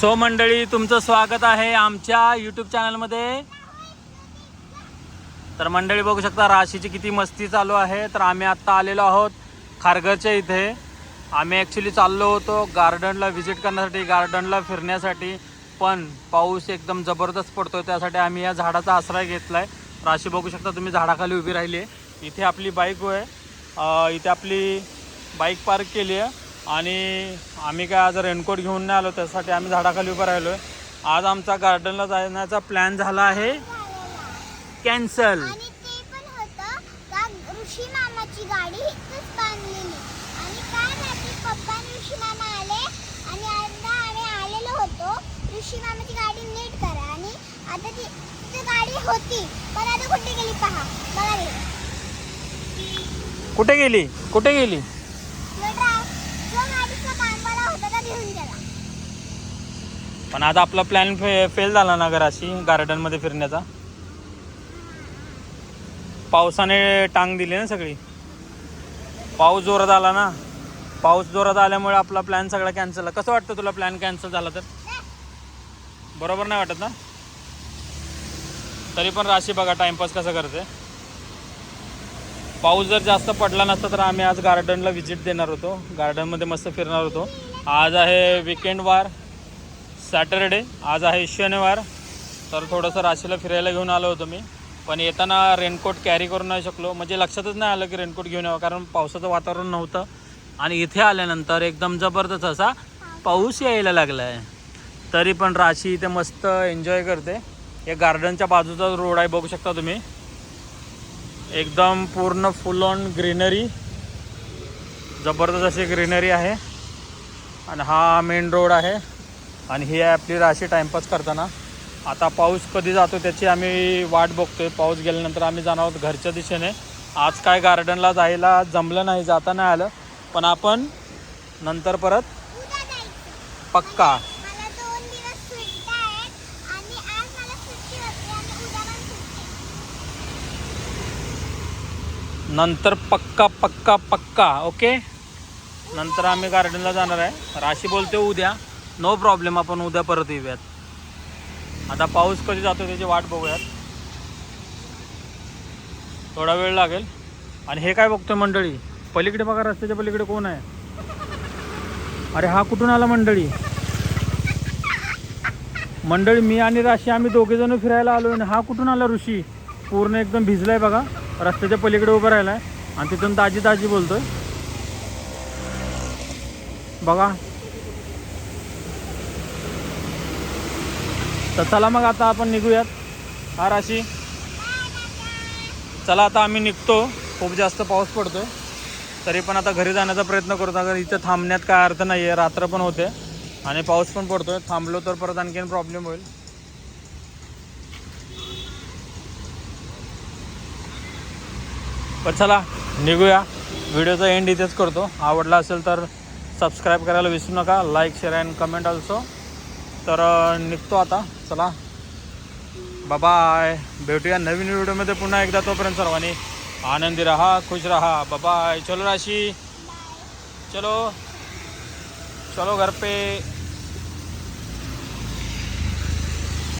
So मंडळी तुमचं स्वागत आहे आमच्या यूट्यूब चॅनलमध्ये तर मंडळी बघू शकता राशीची किती मस्ती चालू आहे. तर आम्ही आत्ता आलेलो आहोत खारघरच्या इथे. आम्ही ॲक्च्युली चाललो होतो गार्डनला व्हिजिट करण्यासाठी गार्डनला फिरण्यासाठी. पण पाऊस एकदम जबरदस्त पडतो त्यासाठी आम्ही या झाडाचा आश्रय घेतला आहे राशी बघू शकता तुम्ही झाडाखाली उभी राहिली आहे इथे आपली बाईक आहे इथे आपली बाईक पार्क केली आहे आणि आम्ही काय आज रेनकोट घेऊन नाही आलो त्यासाठी आम्ही झाडाखाली उभं राहिलो आहे आज आमचा गार्डनला जाण्याचा प्लॅन झाला आहे. कॅन्सल. ऋषी मामाची गाडी नीट करा. आणि आता ती गाडी होती. पण आता गेली पहा. बघा कुठे गेली? कुठे गेली जो ड्राय- जो गाडीचा कामवाला होता तो घेऊन गेला पण आज आपला प्लॅन फे फेल झाला ना घराशी गार्डनमध्ये फिरण्याचा? पावसाने टांग दिली ना सगळी. पाऊस जोरात आला ना? पाऊस जोरात आल्यामुळे आपला प्लॅन सगळा कॅन्सल कसं वाटतं तुला प्लॅन कॅन्सल झाला तर? बरोबर नाही वाटत ना? तरी पण राशी बघा टाइमपास कसं करते. पाऊस जर जास्त पडला नसता तर आम्ही आज गार्डनला व्हिजिट देणार होतो. गार्डनमध्ये मस्त फिरणार होतो. आज आहे विकेंड वार सॅटरडे आज आहे शनिवार. तर थोडंसं राशीला फिरायला घेऊन आलो होतो मी. पण येताना रेनकोट कॅरी करू नाही शकलो. म्हणजे लक्षातच नाही आलं की रेनकोट घेऊन यावं. कारण पावसाचं वातावरण नव्हतं. आणि इथे आल्यानंतर एकदम जबरदस्त असा पाऊस यायला लागला आहे तरी पण राशी इथे मस्त एन्जॉय करते. या गार्डनच्या बाजूचा रोड आहे बघू शकता तुम्ही. एकदम पूर्ण फुल ऑन ग्रीनरी जबरदस्त अशी ग्रीनरी आहे. आणि हा मेन रोड आहे. आणि ही आहे आपली राशी टाइमपास करताना. आता पाऊस कधी जातो त्याची आम्ही वाट बघतोय. पाऊस गेल्यानंतर आम्ही जाणार आहोत घरच्या दिशेने. आज काय गार्डनला जायला जमलं नाही जाता नाही आलं. पण आपण नंतर परत पक्का. नंतर पक्का पक्का पक्का ओके? नंतर आम्ही गार्डनला जाणार आहे. राशी बोलते उद्या. नो प्रॉब्लेम आपण उद्या परत येऊयात. आता पाऊस कधी जातो त्याची वाट बघूयात. थोडा वेळ लागेल. आणि हे काय बघतोय मंडळी? पलीकडे बघा रस्त्याच्या पलीकडे कोण आहे? अरे हा कुठून आला मंडळी? मंडळी मी आणि राशी आम्ही दोघे जण फिरायला आलो आणि हा कुठून आला ऋषी? पूर्ण एकदम भिजलाय बघा. रस्त्याच्या पलीकडे उभा राहिलाय. आणि तिथून ताजी ताजी बोलतोय. बघा. तर चला मग आता आपण निघूयात. हा राशी. चला आता आम्ही निघतो. खूप जास्त पाऊस पडतो तरी पण आता घरी जाण्याचा प्रयत्न करतो कारण इथं थांबण्यात काय अर्थ नाही आहे रात्र पण होते आणि पाऊस पण पडतोय. थांबलो तर परत आणखीन प्रॉब्लेम होईल. पण चला निघूया. व्हिडिओचा एंड इथेच करतो. आवडला असेल तर सबस्क्राईब करायला विसरू नका. Like share and comment also तर निघतो आता. चला. बाबाय भेटूया नवीन व्हिडिओमध्ये पुन्हा एकदा तोपर्यंत सर्वांनी आनंदी रहा खुश रहा. बाबाय चलो राशी. चलो. चलो घर पे.